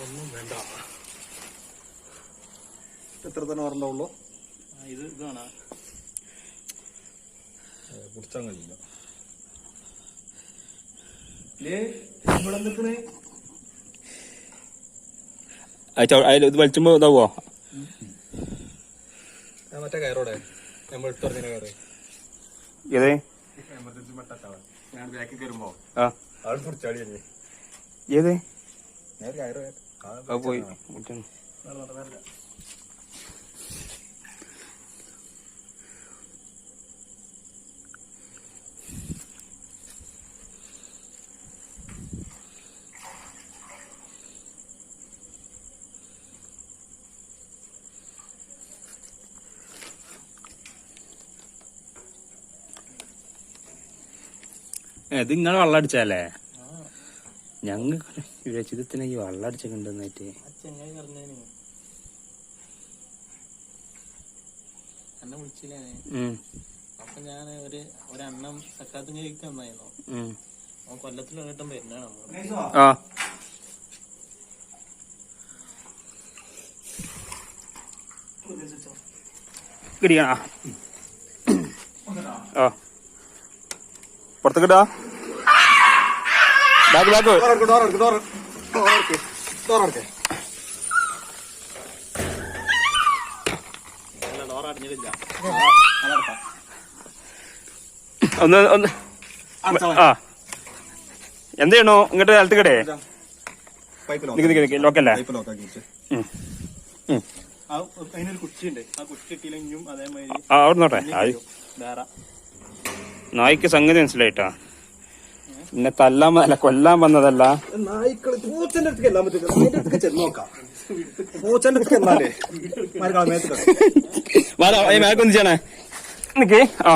ഒന്നും വേണ്ട. എത്ര തന്നെ വരണ്ടാവുള്ളൂ ഇത് ഇതാണ്. കുടിച്ചാൻ കഴിയില്ല. ഇവിടെ നിൽക്കണേ. അതിൽ ഇത് വലിച്ചുമ്പോ ഇതാവോ ഞാൻ മറ്റേ കയറോടെ. നമ്മൾ ഇട്ട് പറഞ്ഞ കയറ്. ഏതേ? എമർജൻസി ഞാൻ ബാക്കിൽ കയറുമ്പോ. ആ. ഏതേ? പോയി. ഇത് ഇങ്ങൾ വെള്ളം അടിച്ചല്ലേ ഞങ്ങൾക്ക് വിചിതത്തിന് ഈ വള്ളടിച്ചിട്ടുണ്ടെന്നായിട്ട് അപ്പൊ ഞാൻ ഒരു ഒരെണ്ണം സക്കാത്തും കഴിക്ക് തന്നായിരുന്നു. അവൻ കൊല്ലത്തിൽ ഒരു വട്ടം വരുന്നതാണ് കിടിക്കണ ആ. പുറത്തേക്കിട്ടാ ബാക്ക് ബാക്ക് ഒന്ന് ഒന്ന്. ആ എന്ത് ചെയ്യണോ? ഇങ്ങോട്ട് അലത്തുകടേ പൈപ്പ് നിക്ക് നിക്ക് നിക്ക്. ലോക്കല്ലേ പൈപ്പ് ലോക്കാക്കി വെച്ച്. ഉം. ഉം. ആ അവിടെ നോട്ടെ. നായിക്ക് സംഗതി മനസ്സിലായിട്ടാ. പിന്നെ തല്ലാൻ അല്ല കൊല്ലാൻ വന്നതല്ല. നായ്ക്കൾ പൂച്ചന്റെ അടുത്ത് എല്ലാം അതിന്റെ ചെന്ന് നോക്കാം. പൂച്ചന്റെ അടുത്ത് എന്നാലേ മേക്കൊന്ന് ചെയ്യണേ. നിക്ക്. ആ.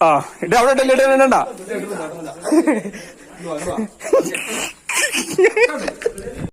ആ. ഇത് അവിടെ ഇടണ്ട ഇടണ്ട നിർത്തും.